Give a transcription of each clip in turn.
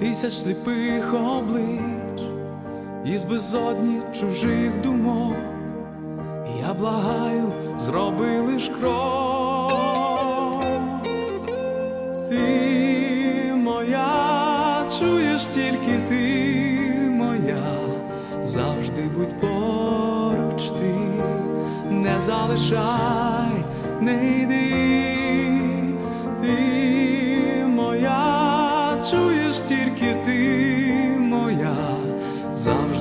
тисяч сліпих облич, із безодні чужих думок, я благаю, зроби лиш крок. Ти моя, чуєш тільки ти моя, завжди будь поруч ти, не залишай, не йди, ти моя, чуєш тільки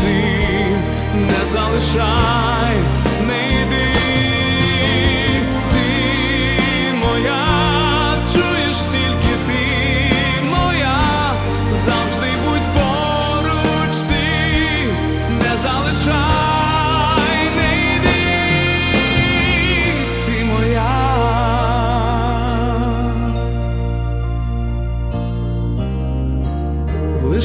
Ти, не залишай, не йди.